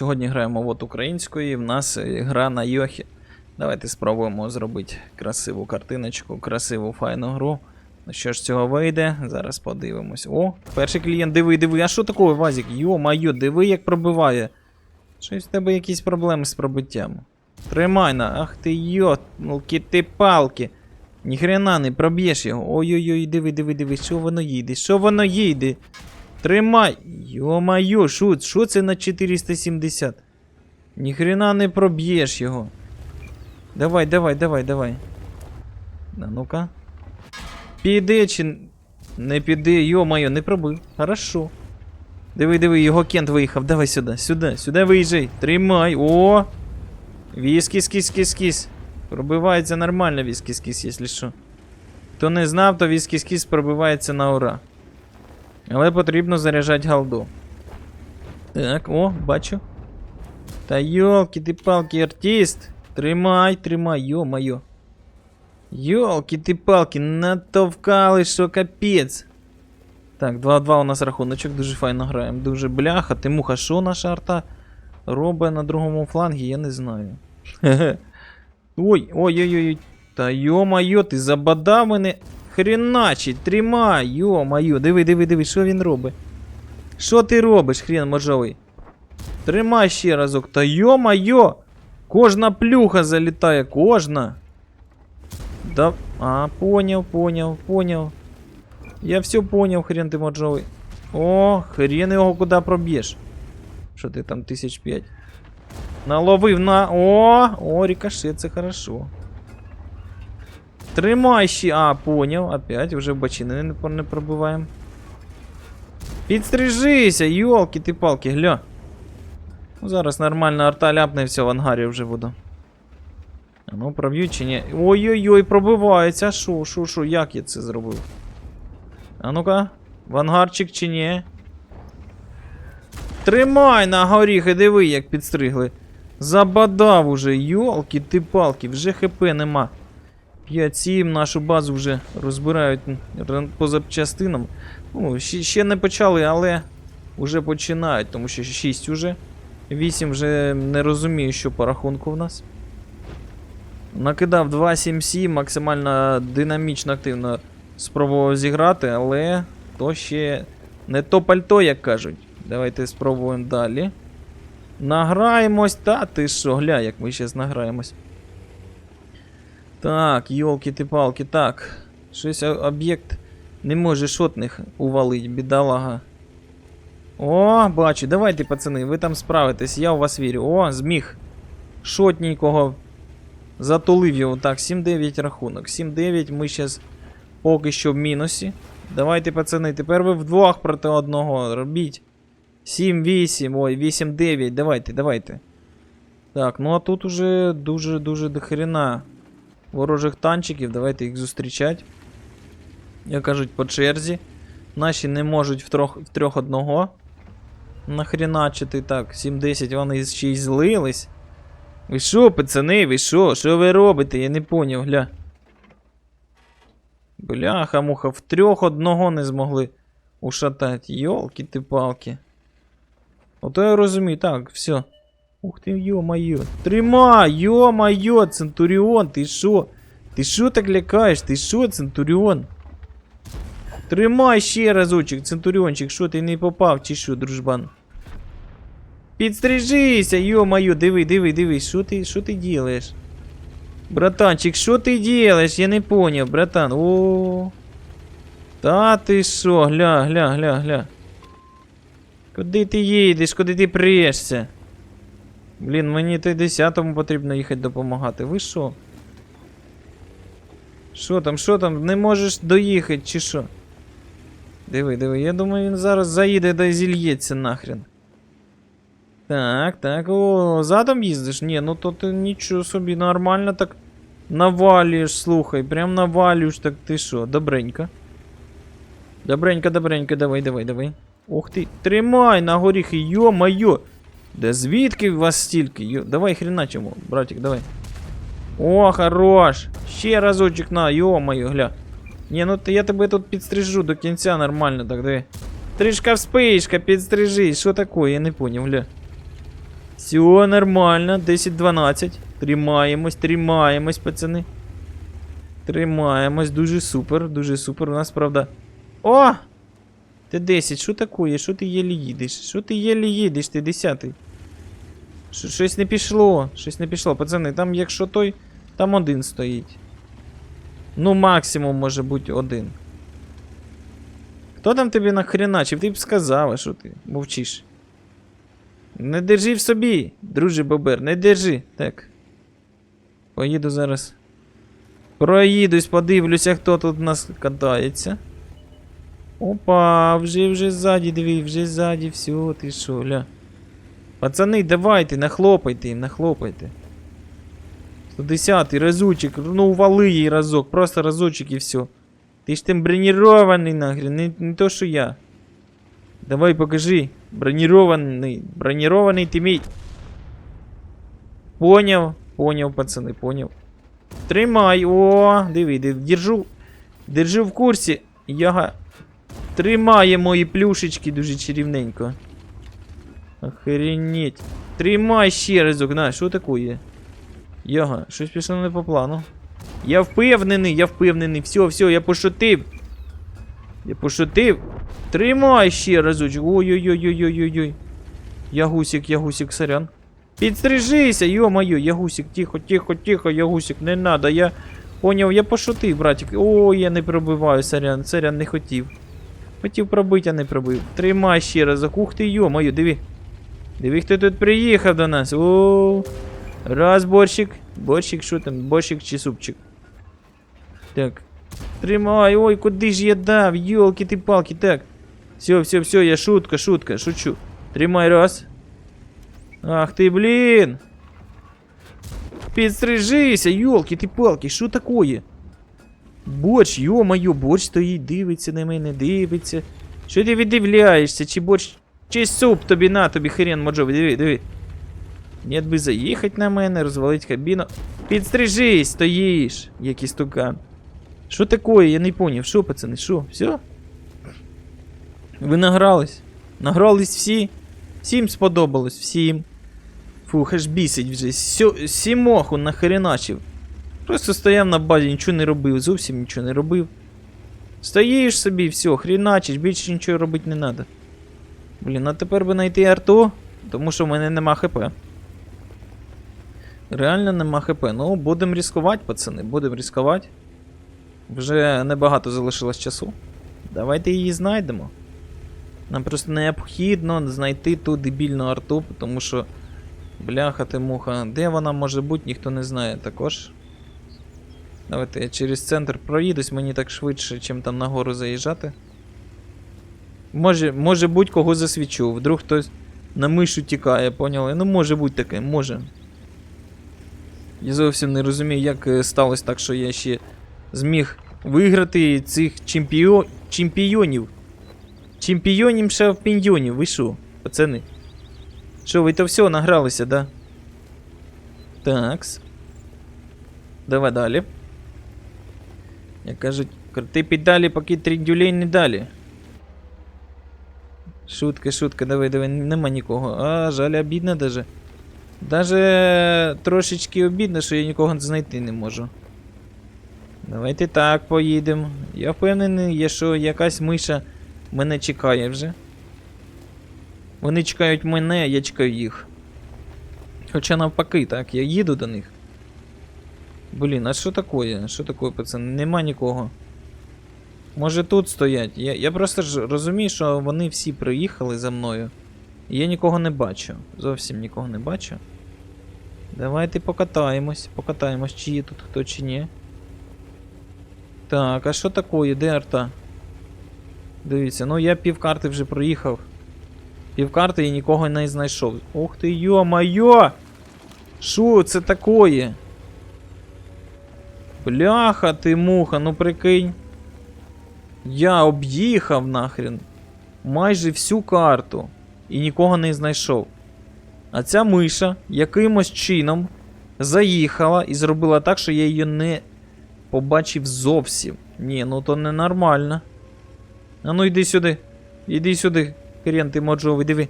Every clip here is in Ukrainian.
Сьогодні граємо от і в нас е, гра на Йохі. Давайте спробуємо зробити красиву картиночку, красиву файну гру. Ну що ж цього вийде? Зараз подивимось. О, перший клієнт, диви, диви. А що таке, Вазік? Йо-майо, диви, як пробиває. Щось в тебе якісь проблеми з пробиттям. Тримай на, ах ти йотмалки ти палки. Ніхрена не проб'єш його. Ой-ой-ой, диви, диви, диви, що воно їде, що воно їде. Тримай. Йо-майо, що, що це на 470? Ніхрена не проб'єш його. Давай, давай, давай, давай. На, ну-ка. Піде чи не піде, йо-майо, не пробив. Хорошо. Диви, диви, його кент виїхав. Давай сюди, сюди, сюди виїжджай. Тримай. О! Віскіс, кіс, кіс, кіс. Пробивається нормально віскіс, кіс, якщо що. Хто не знав, то віскіс, кіс пробивається на ура. Але потрібно заряджати галду. Так, о, бачу. Та йолки ти палки, артист. Тримай, тримай, йо-моє. Йолки ти палки, натовкали, що капець. Так, 2-2 у нас рахуночок, дуже файно граємо. Дуже бляха. Ти муха, що наша арта робить на другому флангі, я не знаю. Ой, ой-ой-ой. Та йо-моє, ти забадав мене. Хреначить, тримай, йо-моє, диви, диви, диви, що він робить? Що ти робиш, хрен можовий? Тримай ще разок. Та йо-моє! Кожна плюха залітає, кожна. Да. А, поняв, поняв, поняв. Я все поняв, хрен ти моджовий. О, хрен його куди проб'єш. Що ти там тисяч п'ять? Наловив на. О! О, рикошет, це хорошо. Тримай ще. А, поняв. Опять вже в бочини не, не пробиваємо. Підстрижися, йолки ти палки, гля. Ну, зараз нормально арта ляпне, все, в ангарі вже буду. Ну, проб'ють чи ні? Ой-ой-ой, пробивається. Шо, шо, шо, як я це зробив? А ну-ка, в ангарчик чи ні? Тримай на горіхи, диви, як підстригли. Забадав уже, йолки ти палки, вже хп нема. 5-7 нашу базу вже розбирають по запчастинам. Ну, ще, не почали, але вже починають, тому що 6 уже. 8 вже не розумію, що по рахунку в нас. Накидав 2-7-7, максимально динамічно активно спробував зіграти, але то ще не то пальто, як кажуть. Давайте спробуємо далі. Награємось, та ти що, гля, як ми зараз награємось. Так, йолки ти палки так. Щось об'єкт не може шотних увалить, бідолага. О, бачу, давайте, пацани, ви там справитесь, я у вас вірю. О, зміг. Шотненького. Затулив його. Так, 7-9 рахунок. 7-9, ми зараз поки що в мінусі. Давайте, пацани, тепер ви вдвох проти одного робіть. 7-8, ой, 8-9, давайте, давайте. Так, ну а тут уже дуже-дуже дохрена ворожих танчиків, давайте їх зустрічати. Як кажуть, по черзі. Наші не можуть в трьох, одного. Нахріначити так, 7-10 вони ще й злились. Ви що, пацани, ви що? Що ви робите? Я не поняв, гля. Бляха, муха, в трьох одного не змогли ушатати. Йолки ти палки. Ото я розумію, так, все. Ух ти, йо-моє. Тримай, йо-моє, Центуріон, ти що? Ти що так лякаєш? Ти що, Центуріон? Тримай ще разочек, Центуріончик, що ти не попав, чи що, дружбан? Підстрижися, йо-моє, диви, диви, диви, що ти, що ти делаєш? Братанчик, що ти делаєш? Я не поняв, братан. О. Та ти що, гля, гля, гля, гля. Куди ти їдеш, куди ти прешся? Блін, мені то 10-му потрібно їхати допомагати. Ви що? Що там, що там? Не можеш доїхати, чи що? Диви, диви, я думаю, він зараз заїде да зільється нахрен. Так, так, о, задом їздиш? Ні, ну то ти нічого собі нормально так навалюєш, слухай, прям навалюєш, так ти що, добренько. Добренько, добренько, давай, давай, давай. Ух ти, тримай на горіхи, йо-моє. Да звідки вас стільки? Йо, давай хреначимо, братик, давай. О, хорош. Ще разочек на, йо-моє, гля. Ні, ну я тебе тут підстрижу до кінця нормально, так диви. Трішка вспишка, підстрижи, що таке, я не поняв, гля. Все нормально, 10-12. Тримаємось, тримаємось, пацани. Тримаємось, дуже супер, дуже супер. У нас, правда. О! Ти 10, що таке? Що ти єлі їдеш? Що ти єлі їдеш, ти 10? Що- Щось не пішло, щось не пішло. Пацани, там якщо той, там один стоїть. Ну, максимум може бути один. Хто там тобі нахреначив? Ти б сказав, а що ти мовчиш. Не держи в собі, друже Бобер, не держи. Так. Поїду зараз. Проїдусь, подивлюся, хто тут у нас катається. Опа, вже вже ззаді, диви, вже ззаді, все, ти що, ля. Пацани, давайте, нахлопайте їм, нахлопайте. 110-й разочек, ну вали їй разок, просто разочек і все. Ти ж тим бронірований нахрен, не, не то що я. Давай покажи. Бронірований. Бронірований ти мій. Поняв, поняв, пацани, поняв. Тримай, о, диви, держу. Держу в курсі. Яга. Тримає мої плюшечки дуже чарівненько. Охренеть. Тримай ще разок, на, що таке? Яга, щось пішло не по плану. Я впевнений, я впевнений. Все, все, я пошутив. Я пошутив. Тримай ще разочок. Ой-ой-ой-ой-ой-ой. Ягусик, ягусик, сорян. Підстрижися, йо-моє, ягусик, тихо, тихо, тихо, ягусик, не надо, я поняв, я пошутив, братик. Ой, я не пробиваю, сорян, сорян, не хотів. Хотів пробити, а не пробив. Тримай ще разок. Ух ти, йо-моє, диви. Диви, хто тут приїхав до нас. О, раз борщик. Борщик, що там? Борщик чи супчик? Так. Тримай, ой, куди ж я дав? Йолки ти палки, так. Все, все, все, я шутка, шутка, шучу. Тримай раз. Ах ти, блін. Підстрижися, йолки ти палки, що такое? Борщ, йо-моє, борщ стоїть, дивиться на мене, дивиться. Що ти віддивляєшся? Чи борщ, чи суп тобі на, тобі хрен моджовий, диви, диви. Нет би заїхати на мене, розвалить кабіну. Підстрижись, стоїш, як істукан. Що таке? Я не поняв. Що, пацани, що? Все? Ви награлись? Награлись всі? Всім сподобалось, всім. Фух, аж бісить вже. Сімоху нахреначив. Просто стояв на базі, нічого не робив, зовсім нічого не робив. Стоїш собі, все, хріначиш, більше нічого робити не треба. Блін, а тепер би знайти арту, тому що в мене нема хп. Реально нема хп. Ну, будемо ризикувати, пацани, будемо ризикувати. Вже небагато залишилось часу. Давайте її знайдемо. Нам просто необхідно знайти ту дебільну арту, тому що. Бляха ти муха. Де вона може бути, ніхто не знає також. Давайте я через центр проїдусь, мені так швидше, чим там нагору заїжджати. Може, може будь кого засвічу. Вдруг хтось на мишу тікає, поняли? Ну може бути таке, може. Я зовсім не розумію, як е, сталося так, що я ще зміг виграти цих чемпіо... чемпіонів. Чемпіонів шампіньйонів, ви що, пацани? Що, ви то все награлися, да? Такс. Давай далі. Як кажуть, крути педалі, поки тріндюлей не далі. Шутка, шутка, давай, давай, нема нікого. А, жаль, обідно даже. Даже трошечки обідно, що я нікого знайти не можу. Давайте так поїдемо. Я впевнений, що якась миша мене чекає вже. Вони чекають мене, я чекаю їх. Хоча навпаки, так, я їду до них. Блін, а що таке? Що таке, пацан? Нема нікого. Може тут стоять. Я, я просто ж розумію, що вони всі приїхали за мною. І я нікого не бачу. Зовсім нікого не бачу. Давайте покатаємось, покатаємось, чи є тут хто чи ні. Так, а що таке? Де арта? Дивіться, ну я півкарти вже проїхав. Півкарти і нікого не знайшов. Ух ти, йо-майо! Що це такое? Бляха ти муха, ну прикинь. Я об'їхав нахрен майже всю карту і нікого не знайшов. А ця миша якимось чином заїхала і зробила так, що я її не побачив зовсім. Ні, ну то ненормально. А ну йди сюди. Іди сюди, хрен ти моджовий, диви.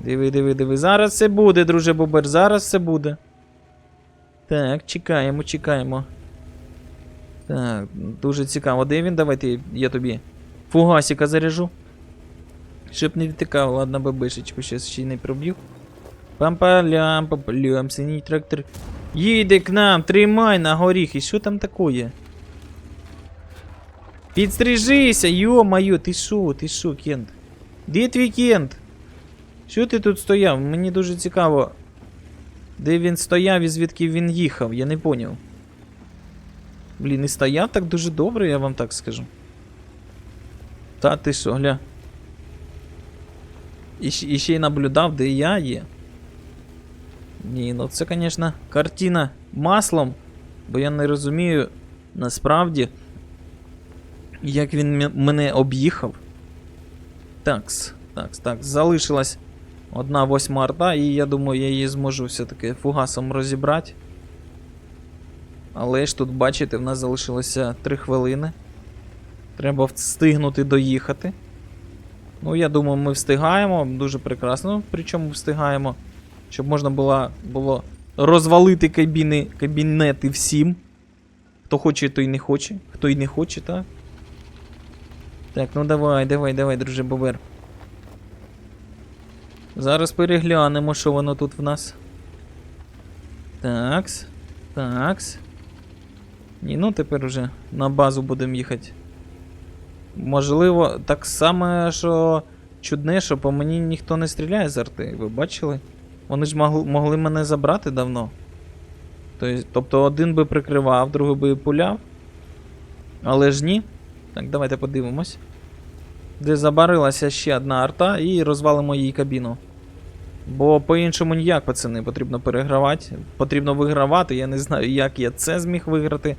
Диви, диви, диви. Зараз все буде, друже Бобер, зараз все буде. Так, чекаємо, чекаємо. Так, дуже цікаво. Де він? Давайте я тобі фугасика заряжу. Щоб не відтикав, ладно, бабишечку, щас ще й не проб'ю. Пампалям, пампалям, синій трактор. Їде к нам, тримай на горіхи. Що там такое? Підстрижися, йо-моє, ти шо, ти шо, Кент? Де твій Кент? Що ти тут стояв? Мені дуже цікаво. Де він стояв і звідки він їхав, я не поняв. Блін, і стояв так дуже добре, я вам так скажу. Та ти що, гля. І, і ще й наблюдав, де я є. Ні, ну це, звісно, картина маслом, бо я не розумію насправді, як він мене об'їхав. Такс, такс, такс. Залишилась одна восьма арта, і я думаю, я її зможу все-таки фугасом розібрати. Але ж тут, бачите, в нас залишилося 3 хвилини. Треба встигнути доїхати. Ну, я думаю, ми встигаємо. Дуже прекрасно. Причому встигаємо. Щоб можна було, було розвалити кабіни, кабінети всім. Хто хоче, той не хоче. Хто й не хоче, так? Так, ну давай, давай, давай, друже Бобер. Зараз переглянемо, що воно тут в нас. Такс. Такс. Ні, ну тепер уже на базу будемо їхати. Можливо, так само, що чудне, що по мені ніхто не стріляє з арти. Ви бачили? Вони ж могли, могли мене забрати давно. Тобто, тобто один би прикривав, другий би пуляв. Але ж ні. Так, давайте подивимось. Де забарилася ще одна арта і розвалимо її кабіну. Бо по-іншому ніяк, пацани, потрібно перегравати. Потрібно вигравати. Я не знаю, як я це зміг виграти.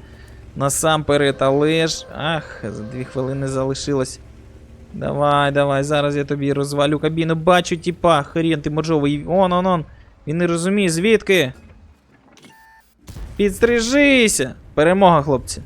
Насамперед, але ж. Ах, за дві хвилини залишилось. Давай, давай, зараз я тобі розвалю кабіну. Бачу, тіпа, хрен ти моржовий. Он, он, он. Він не розуміє, звідки? Підстрижися! Перемога, хлопці.